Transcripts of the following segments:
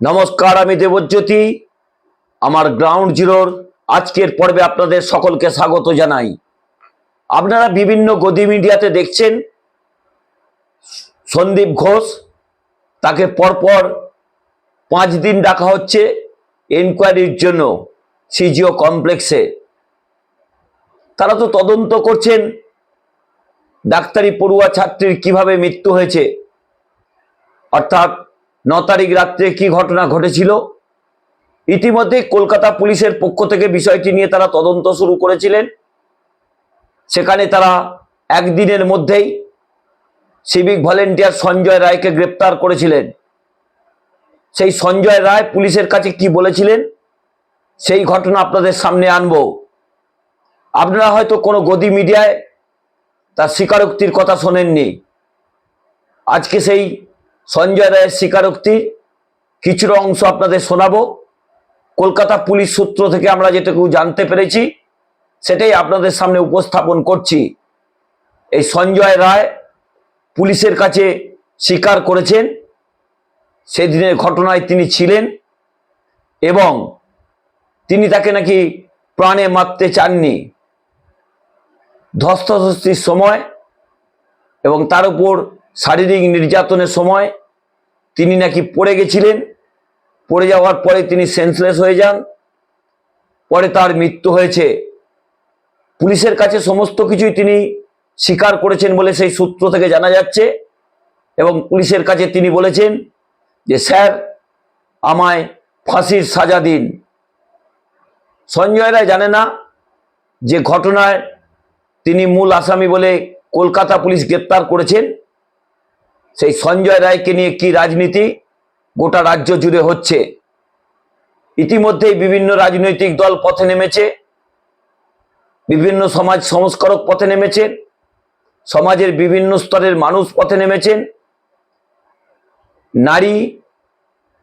নমস্কার, আমি দেবজ্যোতি। আমার গ্রাউন্ড জিরোর আজকের পর্বে আপনাদের সকলকে স্বাগত জানাই। আপনারা বিভিন্ন গদি মিডিয়াতে দেখছেন, সন্দীপ ঘোষ, তাকে পরপর পাঁচ দিন ডাকা হচ্ছে এনকোয়ারির জন্য সিজিও কমপ্লেক্সে। তারা তো তদন্ত করছেন, ডাক্তারি পড়ুয়া ছাত্রীর কীভাবে মৃত্যু হয়েছে। অর্থাৎ ন তারিখ রাত্রে কি ঘটনা ঘটেছিল? ইতিমধ্যে কলকাতা পুলিশের পক্ষ থেকে বিষয়টি নিয়ে তারা তদন্ত শুরু করেছিলেন। সেখানে তারা একদিনের মধ্যেই সিভিক ভলেন্টিয়ার সঞ্জয় রায়কে গ্রেপ্তার করেছিলেন। সেই সঞ্জয় রায় পুলিশের কাছে কি বলেছিলেন? সেই ঘটনা আপনাদের সামনে আনব। আপনারা হয়তো কোনো গদি মিডিয়ায় তার স্বীকারোক্তির কথা শোনেননি। আজকে সেই সঞ্জয় রায়ের স্বীকারোক্তির কিছুটা অংশ আপনাদের শোনাবো। কলকাতা পুলিশ সূত্র থেকে আমরা যেটুকু জানতে পেরেছি, সেটাই আপনাদের সামনে উপস্থাপন করছি। এই সঞ্জয় রায় পুলিশের কাছে স্বীকার করেছেন, সেদিনের ঘটনায় তিনি ছিলেন এবং তিনি তাকে নাকি প্রাণে মারতে চাননি। ধস্তাধস্তির সময় এবং তার উপর শারীরিক নির্যাতনের সময় তিনি নাকি পড়ে গেছিলেন। পড়ে যাওয়ার পরে তিনি সেন্সলেস হয়ে যান। পরে তার মৃত্যু হয়েছে। পুলিশের কাছে সমস্ত কিছুই তিনি স্বীকার করেছেন বলে সেই সূত্র থেকে জানা যাচ্ছে এবং পুলিশের কাছে তিনি বলেছেন যে, স্যার, আমায় ফাঁসির সাজা দিন। সঞ্জয় রায় জানে না যে ঘটনায় তিনি মূল আসামি বলে কলকাতা পুলিশ গ্রেপ্তার করেছেন। সেই সঞ্জয় রায়কে নিয়ে কি রাজনীতি? গোটা রাজ্য জুড়ে হচ্ছে। ইতিমধ্যেই বিভিন্ন রাজনৈতিক দল পথে নেমেছে। বিভিন্ন সমাজ সংস্কারক পথে নেমেছেন। সমাজের বিভিন্ন স্তরের মানুষ পথে নেমেছেন। নারী,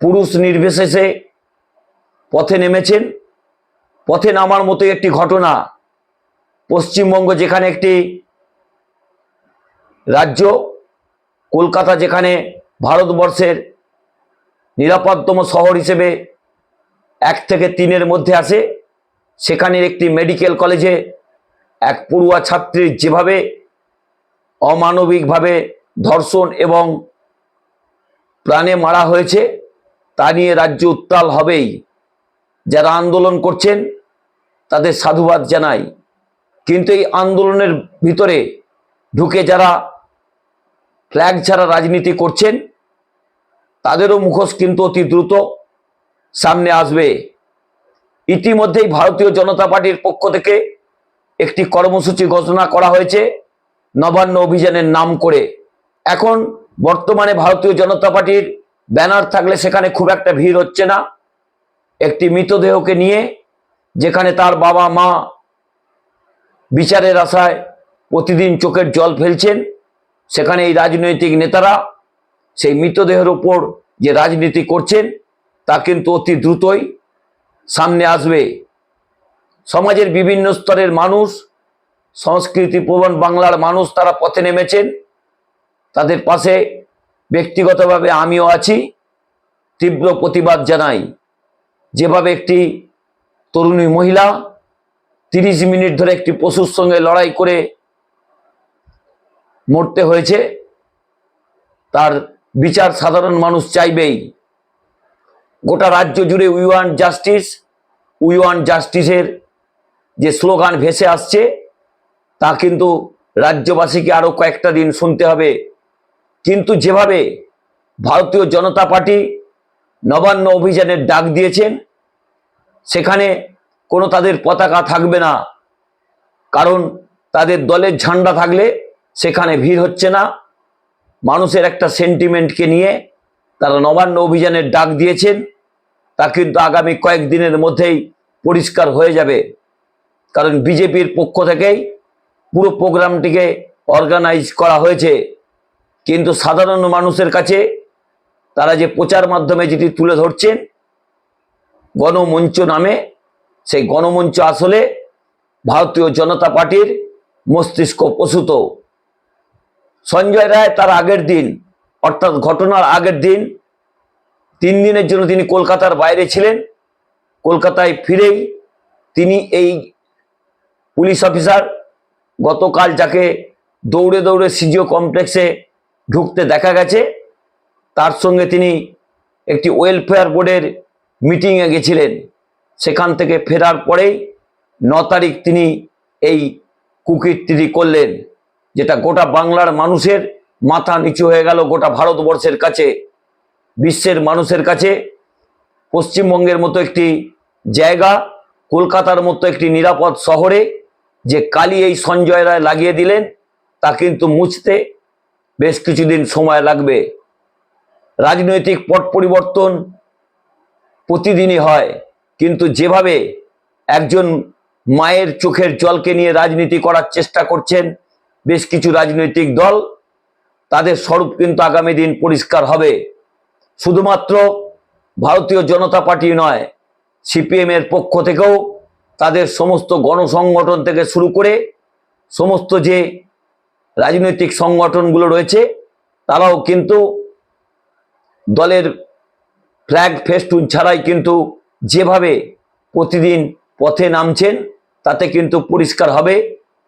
পুরুষ নির্বিশেষে পথে নেমেছেন। পথে নামার মতো একটি ঘটনা। পশ্চিমবঙ্গ যেখানে একটি রাজ্য কলকাতা যেখানে ভারতবর্ষের নিরাপদতম শহর হিসেবে এক থেকে তিনের মধ্যে আসে, সেখানের একটি মেডিকেল কলেজে এক পড়ুয়া ছাত্রীর যেভাবে অমানবিকভাবে ধর্ষণ এবং প্রাণে মারা হয়েছে, তা নিয়ে রাজ্য উত্তাল হবেই। যারা আন্দোলন করছেন, তাদের সাধুবাদ জানাই। কিন্তু এই আন্দোলনের ভিতরে ঢুকে যারা ফ্ল্যাগ ছাড়া রাজনীতি করছেন, তাদেরও মুখোশ কিন্তু অতি দ্রুত সামনে আসবে। ইতিমধ্যেই ভারতীয় জনতা পার্টির পক্ষ থেকে একটি কর্মসূচি ঘোষণা করা হয়েছে নবান্ন অভিযানের নাম করে। এখন বর্তমানে ভারতীয় জনতা পার্টির ব্যানার থাকলে সেখানে খুব একটা ভিড় হচ্ছে না। একটি মৃতদেহকে নিয়ে যেখানে তার বাবা মা বিচারের আশায় প্রতিদিন চোখের জল ফেলছেন সেখানে এই রাজনৈতিক নেতারা সেই মৃতদেহের উপর যে রাজনীতি করছেন, তা কিন্তু অতি দ্রুতই সামনে আসবে। সমাজের বিভিন্ন স্তরের মানুষ, সংস্কৃতি প্রবণ বাংলার মানুষ তারা পথে নেমেছেন। তাদের পাশে ব্যক্তিগতভাবে আমিও আছি, তীব্র প্রতিবাদ জানাই। যেভাবে একটি তরুণী মহিলা তিরিশ মিনিট ধরে একটি পশুর সঙ্গে লড়াই করে মরতে হয়েছে, তার বিচার সাধারণ মানুষ চাইবেই। গোটা রাজ্য জুড়ে we want justice, we want জাস্টিসের যে স্লোগান ভেসে আসছে, তা কিন্তু রাজ্যবাসীকে আরও কয়েকটা দিন শুনতে হবে। কিন্তু যেভাবে ভারতীয় জনতা পার্টি নবান্ন অভিযানের ডাক দিয়েছেন, সেখানে কোনো তাদের পতাকা থাকবে না, কারণ তাদের দলের ঝান্ডা থাকলে সেখানে ভিড় হচ্ছে না। মানুষের একটা সেন্টিমেন্টকে নিয়ে তারা নবান্ন অভিযানের ডাক দিয়েছেন। তা কিন্তু আগামী কয়েকদিনের মধ্যেই পরিষ্কার হয়ে যাবে। কারণ বিজেপির পক্ষ থেকেই পুরো প্রোগ্রামটিকে অর্গানাইজ করা হয়েছে। কিন্তু সাধারণ মানুষের কাছে তারা যে প্রচার মাধ্যমে যেটি তুলে ধরছেন, গণমঞ্চ নামে, সেই গণমঞ্চ আসলে ভারতীয় জনতা পার্টির মস্তিষ্ক প্রসূত। সঞ্জয় রায় তার আগের দিন, অর্থাৎ ঘটনার আগের দিন, তিন দিনের জন্য তিনি কলকাতার বাইরে ছিলেন। কলকাতায় ফিরেই তিনি এই পুলিশ অফিসার গতকাল যাকে দৌড়ে দৌড়ে সিজিও কমপ্লেক্সে ঢুকতে দেখা গেছে, তার সঙ্গে তিনি একটি ওয়েলফেয়ার বোর্ডের মিটিংয়ে গেছিলেন। সেখান থেকে ফেরার পরেই ন তারিখ তিনি এই কুকীর্তিটি করলেন। যেটা গোটা বাংলার মানুষের মাথা নিচু হয়ে গেল গোটা ভারতবর্ষের কাছে, বিশ্বের মানুষের কাছে। পশ্চিমবঙ্গের মতো একটি জায়গা, কলকাতার মতো একটি নিরাপদ শহরে যে কালি এই সঞ্জয় রায় লাগিয়ে দিলেন, তা কিন্তু মুছতে বেশ কিছুদিন সময় লাগবে। রাজনৈতিক পট পরিবর্তন প্রতিদিনই হয়, কিন্তু যেভাবে একজন মায়ের চোখের জলকে নিয়ে রাজনীতি করার চেষ্টা করছেন বেশ কিছু রাজনৈতিক দল তাদের স্বরূপ কিন্তু আগামী দিন পরিষ্কার হবে। শুধুমাত্র ভারতীয় জনতা পার্টি নয়, সিপিএম এর পক্ষ থেকেও তাদের সমস্ত গণসংগঠন থেকে শুরু করে সমস্ত যে রাজনৈতিক সংগঠনগুলো রয়েছে, তারাও কিন্তু দলের ফ্ল্যাগ ফেস্টুন ছাড়াই কিন্তু যেভাবে প্রতিদিন পথে নামছেন, তাতে কিন্তু পরিষ্কার হবে।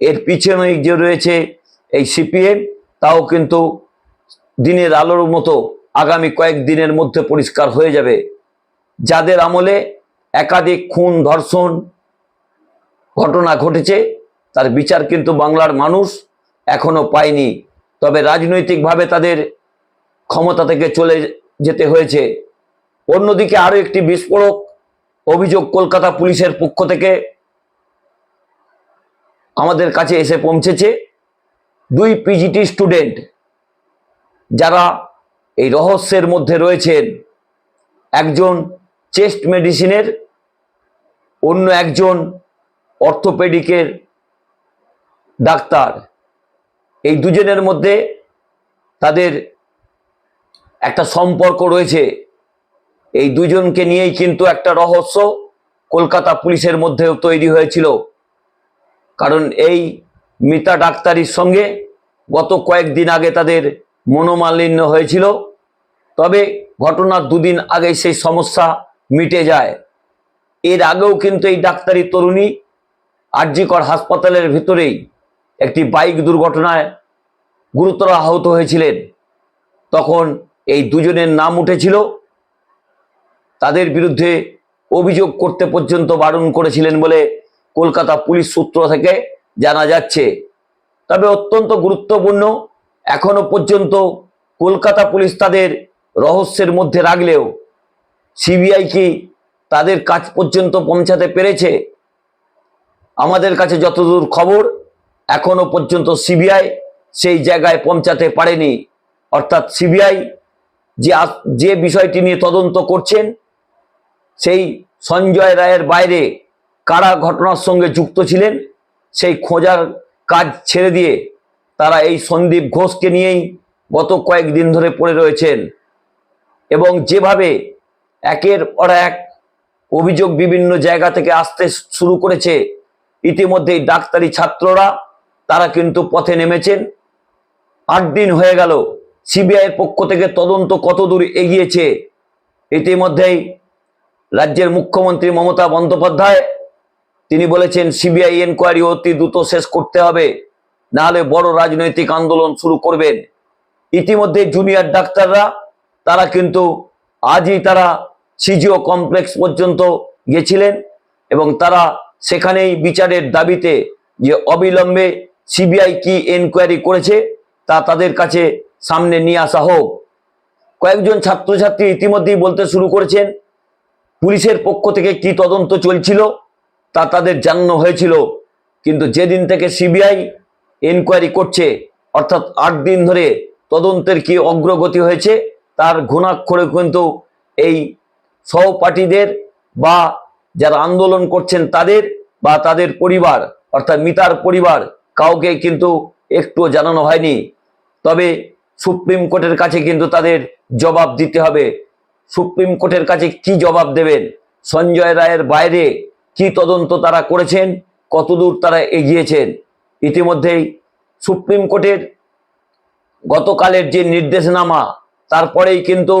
এর পিছনেই যে রয়েছে এই সিপিএম, তাও কিন্তু দিনের আলোর মতো আগামী কয়েক দিনের মধ্যে পরিষ্কার হয়ে যাবে। যাদের আমলে একাধিক খুন, ধর্ষণ ঘটনা ঘটেছে, তার বিচার কিন্তু বাংলার মানুষ এখনও পায়নি। তবে রাজনৈতিকভাবে তাদের ক্ষমতা থেকে চলে যেতে হয়েছে। অন্যদিকে আরও একটি বিস্ফোরক অভিযোগ কলকাতা পুলিশের পক্ষ থেকে আমাদের কাছে এসে পৌঁছেছে দুই পিজিটি স্টুডেন্ট যারা এই রহস্যের মধ্যে রয়েছেন। একজন চেস্ট মেডিসিনের অন্য একজন অর্থোপেডিকের ডাক্তার। এই দুজনের মধ্যে তাদের একটা সম্পর্ক রয়েছে। এই দুজনকে নিয়েই কিন্তু একটা রহস্য কলকাতা পুলিশের মধ্যেও তৈরি হয়েছিল। কারণ এই মিতা ডাক্তারির সঙ্গে গত কয়েকদিন আগে তাদের মনোমালিন্য হয়েছিল। তবে ঘটনার দুদিন আগে সেই সমস্যা মিটে যায়। এর আগেও কিন্তু এই ডাক্তারি তরুণী আরজিকর হাসপাতালের ভিতরেই একটি বাইক দুর্ঘটনায় গুরুতর আহত হয়েছিলেন। তখন এই দুজনের নাম উঠেছিল। তাদের বিরুদ্ধে অভিযোগ করতে পর্যন্ত বারণ করেছিলেন বলে কলকাতা পুলিশ সূত্র থেকে জানা যাচ্ছে। তবে অত্যন্ত গুরুত্বপূর্ণ, এখনও পর্যন্ত কলকাতা পুলিশ তাদের রহস্যের মধ্যে রাখলেও সিবিআই কি তাদের কাজ পর্যন্ত পৌঁছাতে পেরেছে? আমাদের কাছে যতদূর খবর, এখনও পর্যন্ত সিবিআই সেই জায়গায় পৌঁছাতে পারেনি। অর্থাৎ সিবিআই যে যে বিষয়টি নিয়ে তদন্ত করছেন, সেই সঞ্জয় রায়ের বাইরে কারা ঘটনার সঙ্গে যুক্ত ছিলেন, সেই খোঁজার কাজ ছেড়ে দিয়ে তারা এই সন্দীপ ঘোষকে নিয়েই গত কয়েকদিন ধরে পড়ে রয়েছেন এবং যেভাবে একের পর এক অভিযোগ বিভিন্ন জায়গা থেকে আসতে শুরু করেছে, ইতিমধ্যেই ডাক্তারি ছাত্ররা তারা কিন্তু পথে নেমেছেন। আট দিন হয়ে গেল সিবিআইয়ের পক্ষ থেকে তদন্ত কতদূর এগিয়েছে, ইতিমধ্যেই রাজ্যের মুখ্যমন্ত্রী মমতা বন্দ্যোপাধ্যায় তিনি বলেছেন, সিবিআই এনকোয়ারি অতি দ্রুত শেষ করতে হবে নাহলে বড় রাজনৈতিক আন্দোলন শুরু করবেন। ইতিমধ্যে জুনিয়র ডাক্তাররা, তারা কিন্তু আজই তারা সিজিও কমপ্লেক্স পর্যন্ত গেছিলেন এবং তারা সেখানেই বিচারের দাবিতে যে অবিলম্বে সিবিআই কি এনকোয়ারি করেছে, তা তাদের কাছে সামনে নিয়ে আসা হোক। কয়েকজন ছাত্রছাত্রী ইতিমধ্যেই বলতে শুরু করেছেন, পুলিশের পক্ষ থেকে কি তদন্ত চলছিল? তা তাদের জানানো হয়েছিল। কিন্তু যেদিন থেকে সিবিআই এনকোয়ারি করছে, অর্থাৎ আট দিন ধরে তদন্তের কি অগ্রগতি হয়েছে, তার ঘুণাক্ষরে কিন্তু এই সহপাঠীদের বা যারা আন্দোলন করছেন তাদের বা তাদের পরিবার, অর্থাৎ মিতার পরিবার, কাউকে কিন্তু একটুও জানানো হয়নি। তবে সুপ্রিম কোর্টের কাছে কিন্তু তাদের জবাব দিতে হবে। সুপ্রিম কোর্টের কাছে কি জবাব দেবেন? সঞ্জয় রায়ের বাইরে কি তদন্ত তারা করেছেন, কতদূর তারা এগিয়েছেন? ইতিমধ্যেই সুপ্রিম কোর্টের গতকালের যে নির্দেশনামা, তারপরেই কিন্তু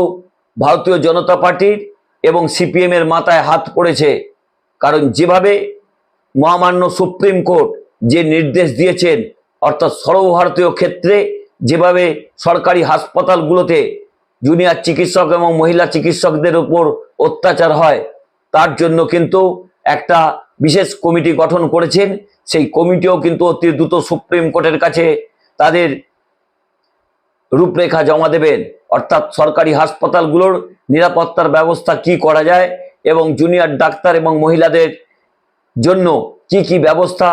ভারতীয় জনতা পার্টির এবং সিপিএম এর মাথায় হাত পড়েছে। কারণ যেভাবে মহামান্য সুপ্রিম কোর্ট যে নির্দেশ দিয়েছেন, অর্থাৎ সর্বভারতীয় ক্ষেত্রে যেভাবে সরকারি হাসপাতালগুলোতে জুনিয়র চিকিৎসক এবং মহিলা চিকিৎসকদের উপর অত্যাচার হয়, তার জন্য কিন্তু একটা বিশেষ কমিটি গঠন করেছেন। সেই কমিটিও কিন্তু অতি দ্রুত সুপ্রিম কোর্টের কাছে তাদের রূপরেখা জমা দেবেন। অর্থাৎ সরকারি হাসপাতালগুলোর নিরাপত্তার ব্যবস্থা কি করা যায় এবং জুনিয়র ডাক্তার এবং মহিলাদের জন্য কি কি ব্যবস্থা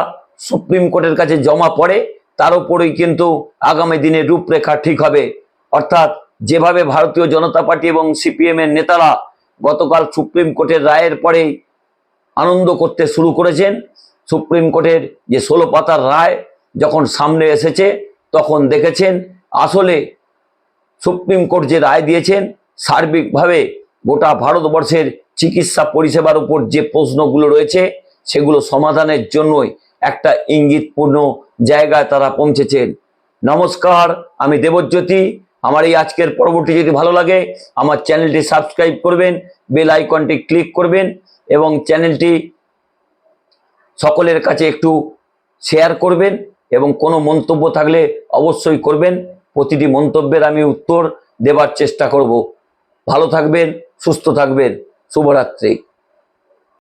সুপ্রিম কোর্টের কাছে জমা পড়ে, তার উপরেই কিন্তু আগামী দিনে রূপরেখা ঠিক হবে। অর্থাৎ যেভাবে ভারতীয় জনতা পার্টি এবং সিপিএমের নেতারা গতকাল সুপ্রিম কোর্টের রায়ের পরে আনন্দ করতে শুরু করেছেন। সুপ্রিম কোর্টের যে ষোলো পাতার রায় যখন সামনে এসেছে, তখন দেখেছেন, আসলে সুপ্রিম কোর্ট যে রায় দিয়েছেন, সার্বিকভাবে গোটা ভারতবর্ষের চিকিৎসা পরিষেবার উপর যে প্রশ্নগুলো রয়েছে, সেগুলো সমাধানের জন্যই একটা ইঙ্গিতপূর্ণ জায়গায় তারা পৌঁছেছেন। নমস্কার, আমি দেবজ্যোতি। আমার এই আজকের পর্বটি যদি ভালো লাগে, আমার চ্যানেলটি সাবস্ক্রাইব করবেন, বেল আইকনটি ক্লিক করবেন এবং চ্যানেলটি সকলের কাছে একটু শেয়ার করবেন এবং কোনো মন্তব্য থাকলে অবশ্যই করবেন। প্রতিটি মন্তব্যের আমি উত্তর দেবার চেষ্টা করব। ভালো থাকবেন, সুস্থ থাকবেন। শুভরাত্রি।